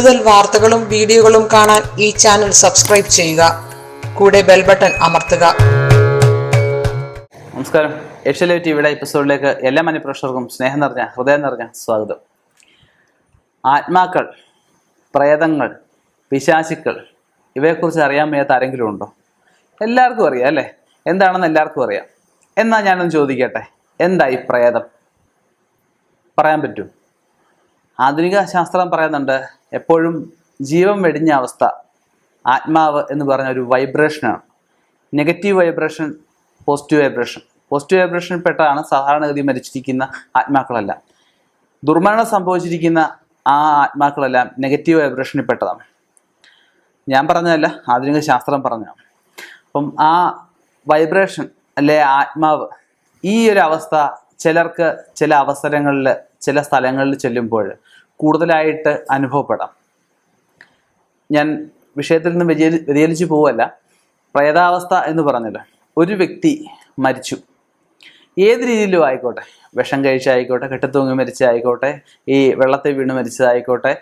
കൂടുതൽ വാർത്തകളും വീഡിയോകളും കാണാൻ ഈ ചാനൽ സബ്സ്ക്രൈബ് ചെയ്യുക. കൂടെ ബെൽ ബട്ടൺ അമർത്തുക. നമസ്കാരം. ഏഷ്യലേ ടിവിയുടെ എപ്പിസോഡിലേക്ക് എല്ലാ മനുപ്രേക്ഷകർക്കും സ്നേഹം നിറഞ്ഞ ഹൃദയം നിറഞ്ഞ സ്വാഗതം. ആത്മാക്കൾ പ്രേതങ്ങൾ പിശാശുക്കൾ ഇവയെക്കുറിച്ച് അറിയാൻ വയ്യാത്ത ആരെങ്കിലും ഉണ്ടോ? എല്ലാവർക്കും അറിയാം അല്ലേ? എന്താണെന്ന് എല്ലാവർക്കും അറിയാം. എന്നാൽ ഞാനൊന്ന് ചോദിക്കട്ടെ? എന്തായി പ്രേതം? പറയാൻ പറ്റൂ. ആധുനിക ശാസ്ത്രം പറയുന്നുണ്ട് എപ്പോഴും ജീവൻ വെടിഞ്ഞ അവസ്ഥ ആത്മാവ് എന്ന് പറഞ്ഞ ഒരു വൈബ്രേഷനാണ് negative vibration positive vibration positive vibration പെട്ടതാണ് സാധാരണഗതി മരിച്ചിരിക്കുന്ന ആത്മാക്കളെല്ലാം. ദുർമരണം സംഭവിച്ചിരിക്കുന്ന ആ ആത്മാക്കളെല്ലാം നെഗറ്റീവ് വൈബ്രേഷനിൽപ്പെട്ടതാണ് ഞാൻ പറഞ്ഞതല്ല ആധുനിക ശാസ്ത്രം പറഞ്ഞതാണ്. അപ്പം ആ വൈബ്രേഷൻ അല്ലെ ആത്മാവ് ഈ ഒരു അവസ്ഥ ചിലർക്ക് ചില അവസരങ്ങളിൽ ചില സ്ഥലങ്ങളിൽ ചെല്ലുമ്പോൾ കൂടുതലായിട്ട് അനുഭവപ്പെടാം. ഞാൻ വിഷയത്തിൽ നിന്ന് വ്യതി വ്യതിചലിച്ചു പോവല്ല പ്രേതാവസ്ഥ എന്ന് പറഞ്ഞല്ലോ. ഒരു വ്യക്തി മരിച്ചു. ഏത് രീതിയിലും ആയിക്കോട്ടെ. വിഷം കഴിച്ചായിക്കോട്ടെ കെട്ടിത്തൂങ്ങി മരിച്ചതായിക്കോട്ടെ ഈ വെള്ളത്തിൽ വീണ് മരിച്ചതായിക്കോട്ടെ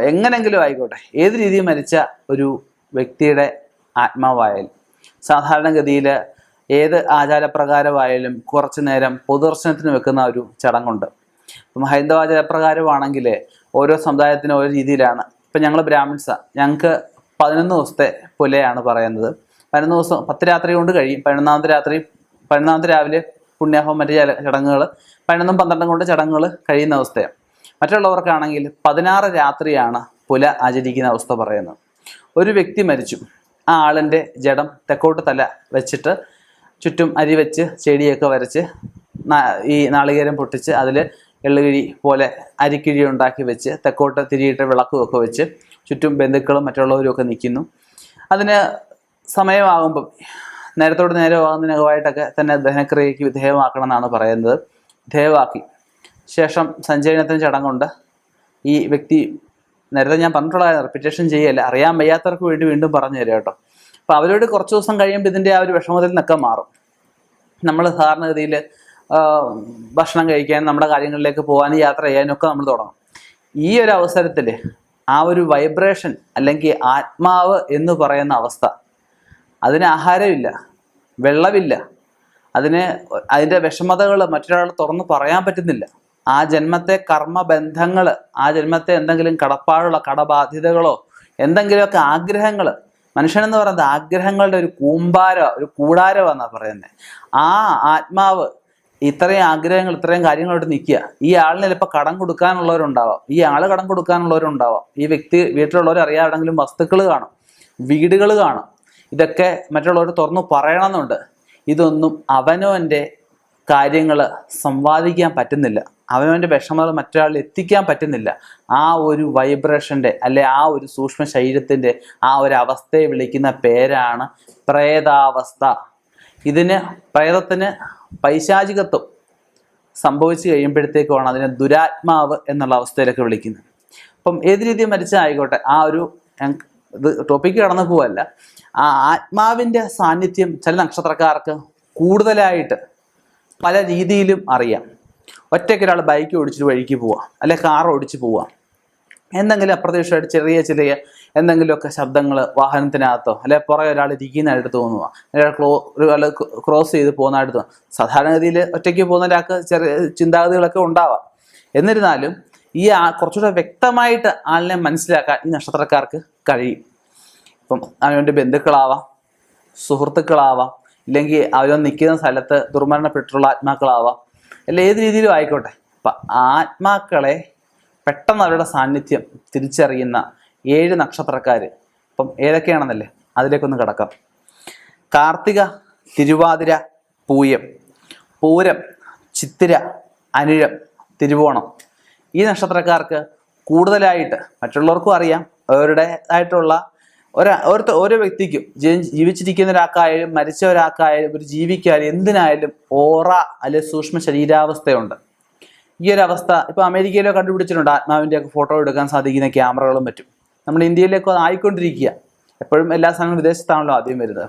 എങ്ങനെങ്കിലും ആയിക്കോട്ടെ. ഏത് രീതിയിൽ മരിച്ച ഒരു വ്യക്തിയുടെ ആത്മാവായാലും സാധാരണഗതിയിൽ ഏത് ആചാരപ്രകാരമായാലും കുറച്ചു നേരം പൊതുദർശനത്തിന് വെക്കുന്ന ഒരു ചടങ്ങുണ്ട്. ഇപ്പം ഹൈന്ദവാചാരപ്രകാരമാണെങ്കിൽ ഓരോ സമുദായത്തിനും ഓരോ രീതിയിലാണ്. ഇപ്പം ഞങ്ങൾ ബ്രാഹ്മിൺസാണ് ഞങ്ങൾക്ക് പതിനൊന്ന് ദിവസത്തെ പുലയാണ് പറയുന്നത്. പതിനൊന്ന് ദിവസം പത്ത് രാത്രി കൊണ്ട് കഴിയും. പതിനൊന്നാമത്തെ രാത്രി പതിനൊന്നാമത്തെ രാവിലെ പുണ്യാഹം മറ്റു ചില ചടങ്ങുകൾ പതിനൊന്നും പന്ത്രണ്ടും കൊണ്ട് ചടങ്ങുകൾ കഴിയുന്ന അവസ്ഥയാണ് മറ്റുള്ളവർക്കാണെങ്കിൽ പതിനാറ് രാത്രിയാണ് പുല ആചരിക്കുന്ന അവസ്ഥ പറയുന്നത്. ഒരു വ്യക്തി മരിച്ചു. ആ ആളിന്റെ ജഡം തെക്കോട്ട് തല വെച്ചിട്ട് ചുറ്റും അരി വെച്ച് ചെടിയൊക്കെ വരച്ച് ഈ നാളികേരം പൊട്ടിച്ച് അതിൽ എള്ളുകിഴി പോലെ അരിക്കിഴി ഉണ്ടാക്കി വെച്ച് തെക്കോട്ട് തിരിയിട്ട് വിളക്കുമൊക്കെ വെച്ച് ചുറ്റും ബന്ധുക്കളും മറ്റുള്ളവരും ഒക്കെ നിൽക്കുന്നു. അതിന് സമയമാകുമ്പം നേരത്തോട് നേരമാകുന്നതിനകമായിട്ടൊക്കെ തന്നെ ദഹനക്രിയയ്ക്ക് വിധേയമാക്കണം എന്നാണ് പറയുന്നത്. വിധേയമാക്കി. ശേഷം സഞ്ചയനത്തിന് ചടങ്ങുണ്ട്. ഈ വ്യക്തി നേരത്തെ ഞാൻ പറഞ്ഞിട്ടുള്ള റിപ്പീറ്റേഷൻ ചെയ്യല്ല അറിയാൻ വയ്യാത്തവർക്ക് വേണ്ടി വീണ്ടും പറഞ്ഞു തരാം കേട്ടോ. അപ്പോൾ അവരോട് കുറച്ച് ദിവസം കഴിയുമ്പോൾ ഇതിന്റെ ആ ഒരു വിഷമത്തിൽ നിന്നൊക്കെ മാറും. നമ്മൾ സാധാരണഗതിയിൽ ഭക്ഷണം കഴിക്കാനും നമ്മുടെ കാര്യങ്ങളിലേക്ക് പോകാനും യാത്ര ചെയ്യാനും ഒക്കെ നമ്മൾ തുടങ്ങും. ഈ ഒരു അവസരത്തിൽ ആ ഒരു വൈബ്രേഷൻ അല്ലെങ്കിൽ ആത്മാവ് എന്ന് പറയുന്ന അവസ്ഥ അതിന് ആഹാരമില്ല വെള്ളമില്ല അതിന് അതിന്റെ വിഷമതകൾ മറ്റൊരാൾ തുറന്ന് പറയാൻ പറ്റുന്നില്ല. ആ ജന്മത്തെ കർമ്മബന്ധങ്ങൾ ആ ജന്മത്തെ എന്തെങ്കിലും കടപ്പാടുള്ള കടബാധ്യതകളോ എന്തെങ്കിലുമൊക്കെ ആഗ്രഹങ്ങൾ മനുഷ്യനെന്ന് പറയുന്നത് ആഗ്രഹങ്ങളുടെ ഒരു കൂമ്പാര ഒരു കൂടാരമെന്നാണ് പറയുന്നത് ആ ആത്മാവ് ഇത്രയും ആഗ്രഹങ്ങൾ ഇത്രയും കാര്യങ്ങളായിട്ട് നിൽക്കുക. ഈ ആളിന് ചിലപ്പോൾ കടം കൊടുക്കാനുള്ളവരുണ്ടാവാം. ഈ ആൾ കടം കൊടുക്കാനുള്ളവരുണ്ടാവാം. ഈ വ്യക്തി വീട്ടിലുള്ളവർ അറിയാവിടെങ്കിലും വസ്തുക്കൾ കാണും വീടുകൾ കാണും. ഇതൊക്കെ മറ്റുള്ളവർ തുറന്നു പറയണമെന്നുണ്ട്. ഇതൊന്നും അവനവന്റെ കാര്യങ്ങൾ സംവാദിക്കാൻ പറ്റുന്നില്ല. അവനവന്റെ വിഷമത മറ്റൊരാളിൽ എത്തിക്കാൻ പറ്റുന്നില്ല. ആ ഒരു വൈബ്രേഷന്റെ അല്ലെ ആ ഒരു സൂക്ഷ്മ ശരീരത്തിന്റെ ആ ഒരു അവസ്ഥയെ വിളിക്കുന്ന പേരാണ് പ്രേതാവസ്ഥ. ഇതിന് പ്രേതത്തിന് പൈശാചികത്വം സംഭവിച്ചു കഴിയുമ്പോഴത്തേക്കുമാണ് അതിനെ ദുരാത്മാവ് എന്നുള്ള അവസ്ഥയിലൊക്കെ വിളിക്കുന്നത്. അപ്പം ഏത് രീതിയിൽ മരിച്ചായിക്കോട്ടെ ആ ഒരു ഇത് ടോപ്പിക്ക് കടന്നു പോവല്ല. ആ ആത്മാവിന്റെ സാന്നിധ്യം ചില നക്ഷത്രക്കാർക്ക് കൂടുതലായിട്ട് പല രീതിയിലും അറിയാം. ഒറ്റയ്ക്ക് ഒരാൾ ബൈക്ക് ഓടിച്ചിട്ട് വഴിക്ക് പോവാം അല്ലെ കാർ ഓടിച്ച് പോവാം. എന്തെങ്കിലും അപ്രതീക്ഷിതമായിട്ട് ചെറിയ ചെറിയ എന്തെങ്കിലുമൊക്കെ ശബ്ദങ്ങൾ വാഹനത്തിനകത്തോ അല്ലെ പുറകെ ഒരാൾ ഇരിക്കുന്നതായിട്ട് തോന്നുക ഒരാൾ ക്ലോ ഒരാൾ ക്രോസ് ചെയ്ത് പോകുന്നതായിട്ട് തോന്നുക സാധാരണഗതിയിൽ ഒറ്റയ്ക്ക് പോകുന്ന ഒരാൾക്ക് ചെറിയ ചിന്താഗതികളൊക്കെ ഉണ്ടാവാം. എന്നിരുന്നാലും ഈ ആ കുറച്ചുകൂടെ വ്യക്തമായിട്ട് ആളിനെ മനസ്സിലാക്കാൻ ഈ നക്ഷത്രക്കാർക്ക് കഴിയും. ഇപ്പം അവന്റെ ബന്ധുക്കളാവാം സുഹൃത്തുക്കളാവാം ഇല്ലെങ്കിൽ അവൻ നിൽക്കുന്ന സ്ഥലത്ത് ദുർമരണപ്പെട്ടിട്ടുള്ള ആത്മാക്കളാവാം. അല്ല ഏത് രീതിയിലും ആയിക്കോട്ടെ. അപ്പം ആത്മാക്കളെ പെട്ടെന്ന് അവരുടെ സാന്നിധ്യം തിരിച്ചറിയുന്ന ഏഴ് നക്ഷത്രക്കാർ ഇപ്പം ഏതൊക്കെയാണെന്നല്ലേ? അതിലേക്കൊന്ന് കിടക്കാം. കാർത്തിക തിരുവാതിര പൂയം. പൂരം ചിത്തിര അനിഴം തിരുവോണം. ഈ നക്ഷത്രക്കാർക്ക് കൂടുതലായിട്ട് മറ്റുള്ളവർക്കും അറിയാം. അവരുടേതായിട്ടുള്ള ഒരാ ഓരോ ഓരോ വ്യക്തിക്കും ജീവിച്ചിരിക്കുന്ന ഒരാൾക്കായാലും മരിച്ച ഒരാൾക്കായാലും ഒരു ജീവിക്കായാലും എന്തിനായാലും ഓറ അല്ലെങ്കിൽ സൂക്ഷ്മ ശരീരാവസ്ഥയുണ്ട്. ഈ ഒരു അവസ്ഥ ഇപ്പൊ അമേരിക്കയിലോ കണ്ടുപിടിച്ചിട്ടുണ്ട്. ആത്മാവിന്റെ ഒക്കെ ഫോട്ടോ എടുക്കാൻ സാധിക്കുന്ന ക്യാമറകളും പറ്റും നമ്മൾ ഇന്ത്യയിലേക്ക് അത് ആയിക്കൊണ്ടിരിക്കുക. എപ്പോഴും എല്ലാ സ്ഥലങ്ങളും വിദേശത്താണല്ലോ ആദ്യം വരുന്നത്.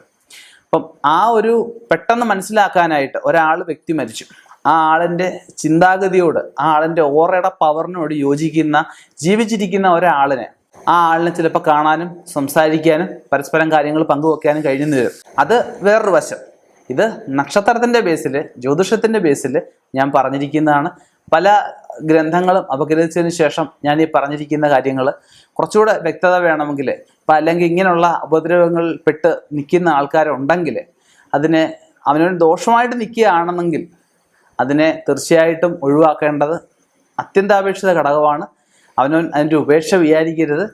അപ്പം ആ ഒരു പെട്ടെന്ന് മനസ്സിലാക്കാനായിട്ട് ഒരാൾ വ്യക്തി മരിച്ചു. ആ ആളിന്റെ ചിന്താഗതിയോട് ആ ആളിന്റെ ഓറയുടെ പവറിനോട് യോജിക്കുന്ന ജീവിച്ചിരിക്കുന്ന ഒരാളിനെ ആ ആളിനെ ചിലപ്പോൾ കാണാനും സംസാരിക്കാനും പരസ്പരം കാര്യങ്ങൾ പങ്കുവെക്കാനും കഴിഞ്ഞെന്ന് വരും. അത് വേറൊരു വശം. ഇത് നക്ഷത്രത്തിന്റെ ബേസിൽ ജ്യോതിഷത്തിന്റെ ബേസിൽ ഞാൻ പറഞ്ഞിരിക്കുന്നതാണ്. പല ഗ്രന്ഥങ്ങളും അപഗ്രഹിച്ചതിന് ശേഷം ഞാൻ ഈ പറഞ്ഞിരിക്കുന്ന കാര്യങ്ങൾ കുറച്ചുകൂടെ വ്യക്തത വേണമെങ്കിൽ ഇപ്പം അല്ലെങ്കിൽ ഇങ്ങനെയുള്ള ഉപദ്രവങ്ങളിൽ പെട്ട് നിൽക്കുന്ന ആൾക്കാരുണ്ടെങ്കിൽ അതിനെ അവനൊരു ദോഷമായിട്ട് നിൽക്കുകയാണെന്നെങ്കിൽ അതിനെ തീർച്ചയായിട്ടും ഒഴിവാക്കേണ്ടത് അത്യന്താപേക്ഷിത ഘടകമാണ്. അവനവൻ അതിന്റെ ഉപേക്ഷ വിചാരിക്കരുത്.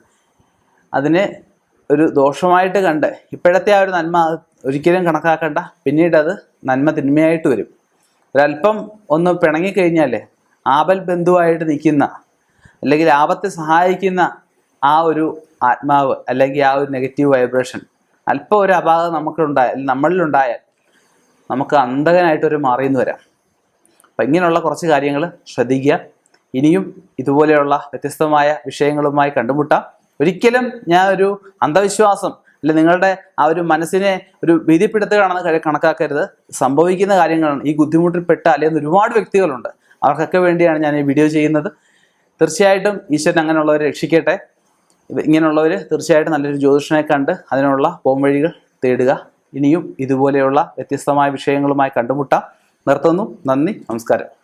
അതിനെ ഒരു ദോഷമായിട്ട് കണ്ട് ഇപ്പോഴത്തെ ആ ഒരു നന്മ ഒരിക്കലും കണക്കാക്കണ്ട. പിന്നീട് അത് നന്മ തിന്മയായിട്ട് വരും. ഒരല്പം ഒന്ന് പിണങ്ങിക്കഴിഞ്ഞാലേ ആപൽ ബന്ധുവായിട്ട് നിൽക്കുന്ന അല്ലെങ്കിൽ ആപത്തെ സഹായിക്കുന്ന ആ ഒരു ആത്മാവ് അല്ലെങ്കിൽ ആ ഒരു നെഗറ്റീവ് വൈബ്രേഷൻ അല്പം ഒരു അപാകത നമുക്കുണ്ടായാൽ നമ്മളിലുണ്ടായാൽ നമുക്ക് അന്ധകനായിട്ടൊരു മാറിയെന്ന് വരാം. അപ്പം ഇങ്ങനെയുള്ള കുറച്ച് കാര്യങ്ങൾ ശ്രദ്ധിക്കുക. ഇനിയും ഇതുപോലെയുള്ള വ്യത്യസ്തമായ വിഷയങ്ങളുമായി കണ്ടുമുട്ടാം. ഒരിക്കലും ഞാൻ ഒരു അന്ധവിശ്വാസം അല്ലെ നിങ്ങളുടെ ആ ഒരു മനസ്സിനെ ഒരു ഭീതിപ്പെടുത്തുകയാണെന്ന് കണക്കാക്കരുത്. സംഭവിക്കുന്ന കാര്യങ്ങളാണ്. ഈ ബുദ്ധിമുട്ടിൽപ്പെട്ട അല്ലെങ്കിൽ ഒരുപാട് വ്യക്തികളുണ്ട്. അവർക്കൊക്കെ വേണ്ടിയാണ് ഞാൻ ഈ വീഡിയോ ചെയ്യുന്നത്. തീർച്ചയായിട്ടും ഈശ്വരൻ അങ്ങനെയുള്ളവരെ രക്ഷിക്കട്ടെ. ഇങ്ങനെയുള്ളവർ തീർച്ചയായിട്ടും നല്ലൊരു ജ്യോതിഷനെ കണ്ട് അതിനുള്ള പോംവഴികൾ തേടുക. ഇനിയും ഇതുപോലെയുള്ള വ്യത്യസ്തമായ വിഷയങ്ങളുമായി കണ്ടുമുട്ടാം. നിർത്തുന്നു. നന്ദി. നമസ്കാരം.